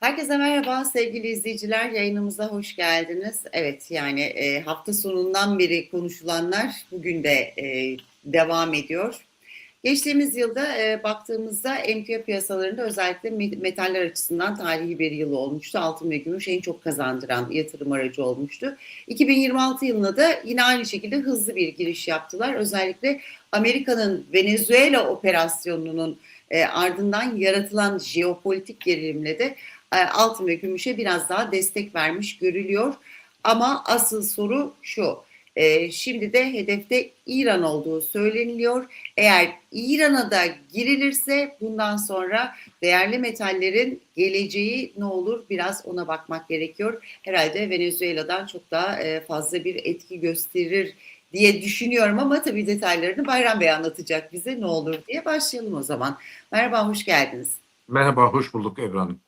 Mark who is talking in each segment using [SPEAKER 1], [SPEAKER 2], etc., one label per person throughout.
[SPEAKER 1] Herkese merhaba sevgili izleyiciler yayınımıza hoş geldiniz. Evet yani e, hafta sonundan beri konuşulanlar bugün de e, devam ediyor. Geçtiğimiz yılda e, baktığımızda emtia piyasalarında özellikle metaller açısından tarihi bir yıl olmuştu. Altın ve gümüş en çok kazandıran yatırım aracı olmuştu. 2026 yılında da yine aynı şekilde hızlı bir giriş yaptılar. Özellikle Amerika'nın Venezuela operasyonunun e, ardından yaratılan jeopolitik gerilimle de altın ve gümüşe biraz daha destek vermiş görülüyor. Ama asıl soru şu. E, şimdi de hedefte İran olduğu söyleniliyor. Eğer İran'a da girilirse bundan sonra değerli metallerin geleceği ne olur biraz ona bakmak gerekiyor. Herhalde Venezuela'dan çok daha e, fazla bir etki gösterir diye düşünüyorum ama tabii detaylarını Bayram Bey anlatacak bize ne olur diye başlayalım o zaman. Merhaba, hoş geldiniz.
[SPEAKER 2] Merhaba, hoş bulduk Ebru Hanım.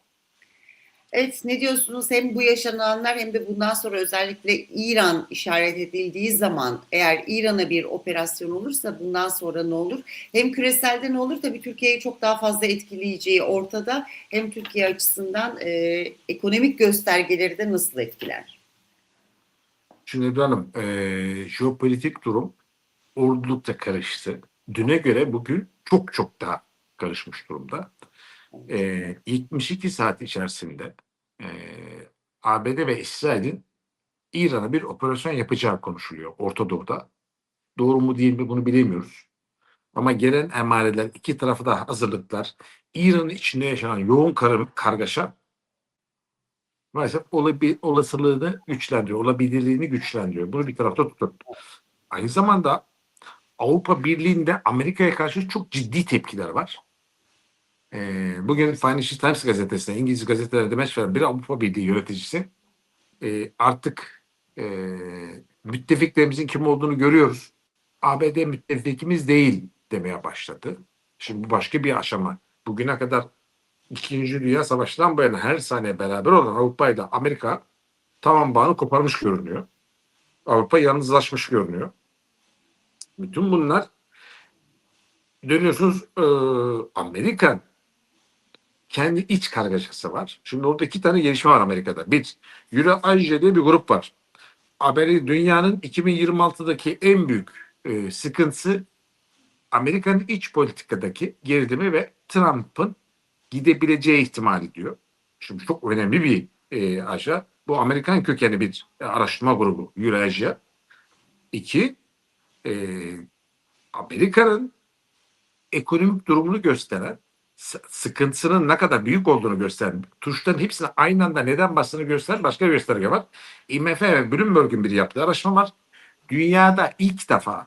[SPEAKER 1] Evet ne diyorsunuz hem bu yaşananlar hem de bundan sonra özellikle İran işaret edildiği zaman eğer İran'a bir operasyon olursa bundan sonra ne olur? Hem küreselde ne olur? Tabii Türkiye'yi çok daha fazla etkileyeceği ortada. Hem Türkiye açısından e, ekonomik göstergeleri de nasıl etkiler?
[SPEAKER 2] Şimdi Ebru Hanım, e, jeopolitik durum oldukça karıştı. Düne göre bugün çok çok daha karışmış durumda. E, 72 saat içerisinde e, ABD ve İsrail'in İran'a bir operasyon yapacağı konuşuluyor Orta Doğu'da. Doğru mu değil mi bunu bilemiyoruz. Ama gelen emareler, iki tarafı da hazırlıklar, İran'ın içinde yaşanan yoğun kar kargaşa maalesef olabi olasılığını güçlendiriyor, olabilirliğini güçlendiriyor. Bunu bir tarafta tutup. Aynı zamanda Avrupa Birliği'nde Amerika'ya karşı çok ciddi tepkiler var. Ee, bugün Financial Times gazetesinde, İngiliz gazetelerde demeç veren bir Avrupa Birliği yöneticisi e, artık e, müttefiklerimizin kim olduğunu görüyoruz. ABD müttefikimiz değil demeye başladı. Şimdi bu başka bir aşama. Bugüne kadar İkinci Dünya Savaşı'ndan bu yana her saniye beraber olan Avrupa ile Amerika tamam bağını koparmış görünüyor. Avrupa yalnızlaşmış görünüyor. Bütün bunlar dönüyorsunuz e, Amerikan kendi iç kargaşası var. Şimdi orada iki tane gelişme var Amerika'da. Bir, Euro-Asia diye bir grup var. Amerika dünyanın 2026'daki en büyük e, sıkıntısı Amerika'nın iç politikadaki gerilimi ve Trump'ın gidebileceği ihtimali diyor. Şimdi çok önemli bir e, aja. Bu Amerikan kökenli bir araştırma grubu Eurasia. İki, e, Amerika'nın ekonomik durumunu gösteren, sıkıntısının ne kadar büyük olduğunu gösteren, tuşların hepsine aynı anda neden bastığını gösteren başka bir gösterge var. IMF ve Bloomberg'un bir yaptığı araştırma var. Dünyada ilk defa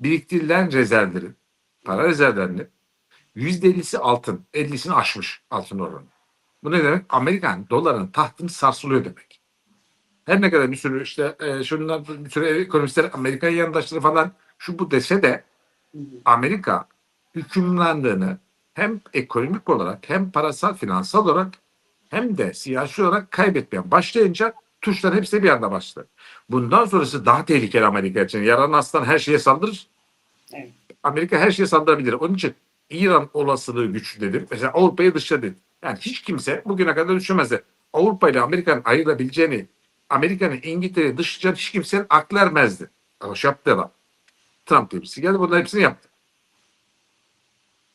[SPEAKER 2] biriktirilen rezervlerin, para rezervlerinin %50'si altın, 50'sini aşmış altın oranı. Bu ne demek? Amerikan doların tahtını sarsılıyor demek. Her ne kadar bir sürü işte e, şunlar bir sürü ekonomistler Amerikan yandaşları falan şu bu dese de Amerika hükümlandığını hem ekonomik olarak hem parasal finansal olarak hem de siyasi olarak kaybetmeye başlayınca tuşlar hepsi bir anda başladı. Bundan sonrası daha tehlikeli Amerika için. Yaran aslan her şeye saldırır. Evet. Amerika her şeye saldırabilir. Onun için İran olasılığı güçlü dedim. Mesela Avrupa'yı dışladı. Yani hiç kimse bugüne kadar düşünmezdi. Avrupa ile Amerika'nın ayrılabileceğini, Amerika'nın İngiltere'yi dışlayacağını hiç kimsenin aklı ermezdi. Ama yaptı adam. Trump tepkisi geldi. Bunların hepsini yaptı.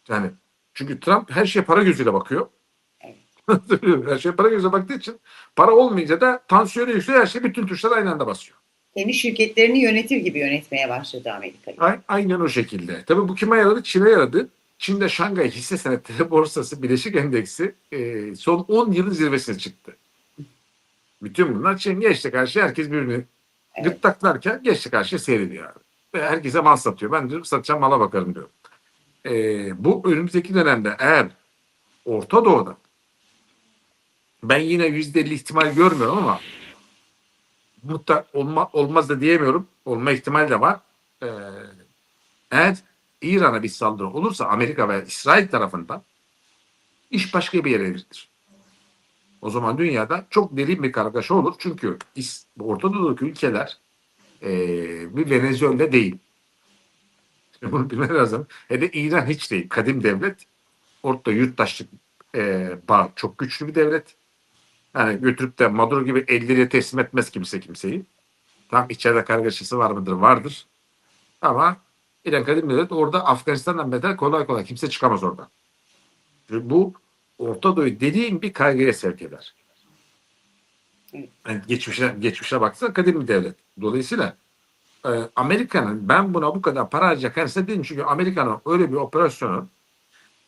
[SPEAKER 2] Yani çünkü Trump her şeye para gözüyle bakıyor. her şeye para gözüyle baktığı için para olmayınca da tansiyonu yükseliyor. Her şey bütün tuşlar aynı anda basıyor.
[SPEAKER 1] Kendi şirketlerini yönetir gibi yönetmeye başladı Amerika'yı.
[SPEAKER 2] Aynen o şekilde. Tabii bu kime yaradı? Çin'e yaradı. Çin'de Şangay hisse senetleri borsası Bileşik Endeksi e, son 10 yılın zirvesine çıktı. Bütün bunlar Çin geçti karşı herkes birbirini evet. gırtlaklarken geçti karşı seyrediyor. Ve herkese mal satıyor. Ben diyorum satacağım mala bakarım diyorum. E, bu önümüzdeki dönemde eğer Orta Doğu'da ben yine yüzde ihtimal görmüyorum ama mutlak olma, olmaz da diyemiyorum. Olma ihtimali de var. Ee, eğer İran'a bir saldırı olursa Amerika ve İsrail tarafından iş başka bir yere evrilir. O zaman dünyada çok derin bir kargaşa olur. Çünkü Orta Doğu'daki ülkeler e, bir Venezuela değil. Bunu bilmek lazım. Hele İran hiç değil. Kadim devlet. Orta yurttaşlık e, bağ çok güçlü bir devlet. Yani götürüp de Maduro gibi 50 liraya teslim etmez kimse kimseyi. Tam içeride kargaşası var mıdır? Vardır. Ama İran Kadim Devlet orada Afganistan'dan beter kolay kolay kimse çıkamaz oradan. Çünkü bu Orta Doğu'yu dediğim bir kaygıya sevk eder. Yani geçmişe, geçmişe baksana kadim bir devlet. Dolayısıyla e, Amerika'nın ben buna bu kadar para harcayacak size dedim çünkü Amerika'nın öyle bir operasyonu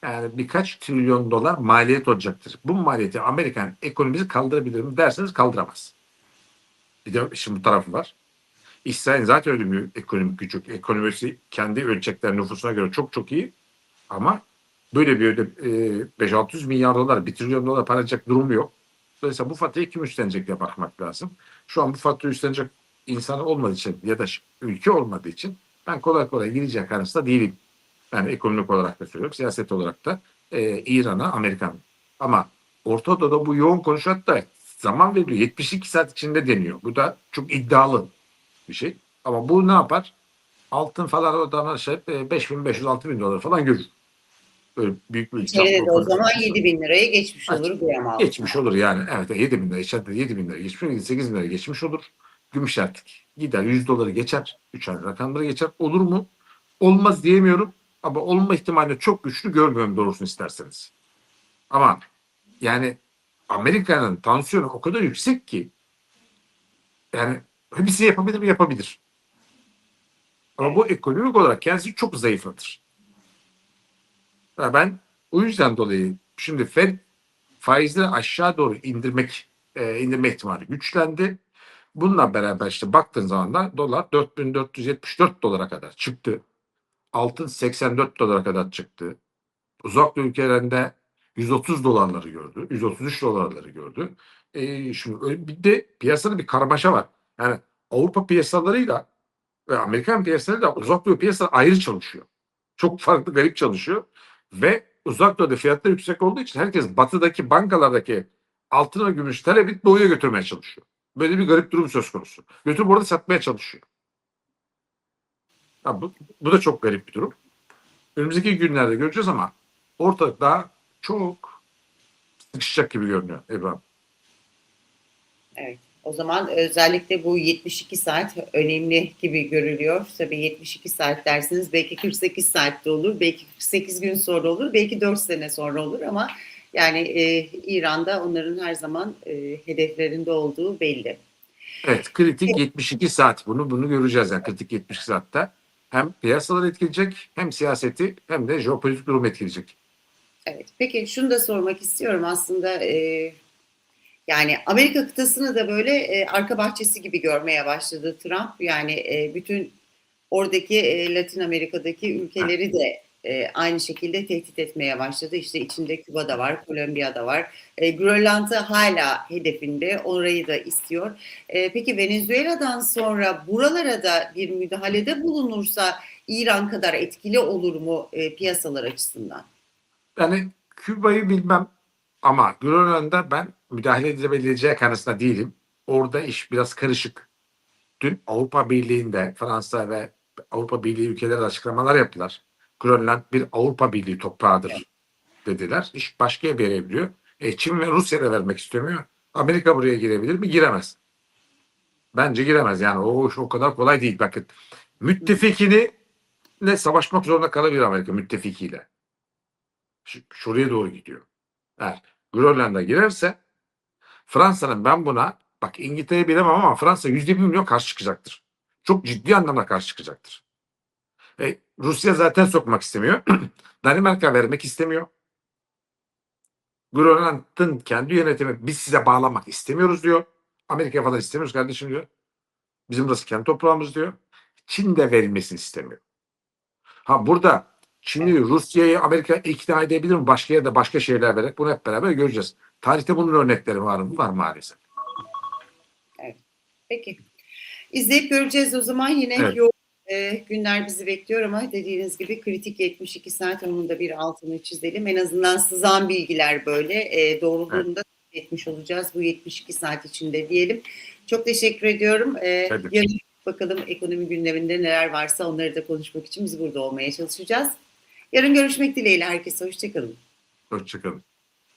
[SPEAKER 2] yani birkaç trilyon dolar maliyet olacaktır. Bu maliyeti Amerikan ekonomisi kaldırabilir mi derseniz kaldıramaz. Bir de şimdi bu tarafı var. İsrail zaten öyle bir ekonomik gücü. Ekonomisi kendi ölçekler nüfusuna göre çok çok iyi. Ama böyle bir e, 5-600 milyar dolar, 1 trilyon dolar para harcayacak durumu yok. Dolayısıyla bu faturayı kim üstlenecek diye bakmak lazım. Şu an bu faturayı üstlenecek insan olmadığı için ya da ülke olmadığı için ben kolay kolay girecek arasında değilim. Yani ekonomik olarak da söylüyorum, siyaset olarak da e, İran'a, Amerikan. Ama Orta Doğu'da bu yoğun konuşat da zaman veriliyor. 72 saat içinde deniyor. Bu da çok iddialı bir şey. Ama bu ne yapar? Altın falan oradan şey 5500-6000 dolar falan görür. Böyle büyük bir
[SPEAKER 1] Senede de o zaman
[SPEAKER 2] konuşması.
[SPEAKER 1] 7 bin liraya geçmiş
[SPEAKER 2] Evet.
[SPEAKER 1] olur altın.
[SPEAKER 2] Geçmiş olur yani. Evet 7 bin lira. İçeride 7 bin lira geçmiş olur. 8 bin lira geçmiş olur. Gümüş artık gider 100 doları geçer. 3 ay rakamları geçer. Olur mu? Olmaz diyemiyorum. Ama olma ihtimali çok güçlü görmüyorum doğrusunu isterseniz. Ama yani Amerika'nın tansiyonu o kadar yüksek ki yani hepsini yapabilir mi? Yapabilir. Ama bu ekonomik olarak kendisi çok zayıflatır. Ya Ben o yüzden dolayı şimdi Fed faizleri aşağı doğru indirmek e, indirme ihtimali güçlendi. Bununla beraber işte baktığın zaman da dolar 4474 dolara kadar çıktı. Altın 84 dolara kadar çıktı. Uzak ülkelerinde 130 dolarları gördü. 133 dolarları gördü. E, şimdi bir de piyasada bir karmaşa var. Yani Avrupa piyasalarıyla ve Amerikan piyasalarıyla uzak doğu piyasaları ayrı çalışıyor. Çok farklı garip çalışıyor. Ve uzak doğuda fiyatlar yüksek olduğu için herkes batıdaki bankalardaki altın ve gümüş talep edip doğuya götürmeye çalışıyor. Böyle bir garip durum söz konusu. Götürüp orada satmaya çalışıyor. Ya bu, bu da çok garip bir durum. Önümüzdeki günlerde göreceğiz ama ortalık daha çok sıkışacak gibi görünüyor Ebru
[SPEAKER 1] Evet. O zaman özellikle bu 72 saat önemli gibi görülüyor. Tabii 72 saat dersiniz belki 48 saatte olur, belki 48 gün sonra olur, belki 4 sene sonra olur ama yani e, İran'da onların her zaman e, hedeflerinde olduğu belli.
[SPEAKER 2] Evet, kritik 72 saat. Bunu bunu göreceğiz yani kritik 72 saatte. Hem piyasaları etkileyecek, hem siyaseti, hem de jeopolitik durum etkileyecek.
[SPEAKER 1] Evet. Peki şunu da sormak istiyorum aslında e, yani Amerika kıtasını da böyle e, arka bahçesi gibi görmeye başladı Trump. Yani e, bütün oradaki e, Latin Amerika'daki ülkeleri de e, aynı şekilde tehdit etmeye başladı. İşte içinde Küba'da var, Kolombiya'da var. E, Grönland'ı hala hedefinde, orayı da istiyor. E, peki Venezuela'dan sonra buralara da bir müdahalede bulunursa İran kadar etkili olur mu e, piyasalar açısından?
[SPEAKER 2] Yani Küba'yı bilmem ama Grönland'da ben müdahale edilebileceği kanısında değilim. Orada iş biraz karışık. Dün Avrupa Birliği'nde Fransa ve Avrupa Birliği ülkeleri açıklamalar yaptılar. Grönland bir Avrupa Birliği toprağıdır dediler. İş başka bir yere gidiyor. E, Çin ve Rusya da vermek istemiyor. Amerika buraya girebilir mi? Giremez. Bence giremez. Yani o iş o kadar kolay değil. Bakın müttefikini ne savaşmak zorunda kalabilir Amerika müttefikiyle. Şu- Şuraya doğru gidiyor. Eğer Grönland'a girerse Fransa'nın ben buna bak İngiltere'yi bilemem ama Fransa yüzde bir milyon karşı çıkacaktır. Çok ciddi anlamda karşı çıkacaktır. E, Rusya zaten sokmak istemiyor. Danimarka vermek istemiyor. Grönland'ın kendi yönetimi biz size bağlamak istemiyoruz diyor. Amerika falan istemiyoruz kardeşim diyor. Bizim burası kendi toprağımız diyor. Çin de verilmesini istemiyor. Ha burada Çin'i, Rusya'yı Amerika ikna edebilir mi? Başka yerde başka şeyler vererek bunu hep beraber göreceğiz. Tarihte bunun örnekleri var mı? Var maalesef.
[SPEAKER 1] Peki. İzleyip göreceğiz o zaman yine
[SPEAKER 2] Evet.
[SPEAKER 1] yoğun e, günler bizi bekliyor ama dediğiniz gibi kritik 72 saat onun da bir altını çizelim. En azından sızan bilgiler böyle e, doğruluğunu da etmiş olacağız bu 72 saat içinde diyelim. Çok teşekkür ediyorum. E,
[SPEAKER 2] Tabii.
[SPEAKER 1] yarın bakalım ekonomi gündeminde neler varsa onları da konuşmak için biz burada olmaya çalışacağız. Yarın görüşmek dileğiyle herkese hoşçakalın.
[SPEAKER 2] Hoşçakalın.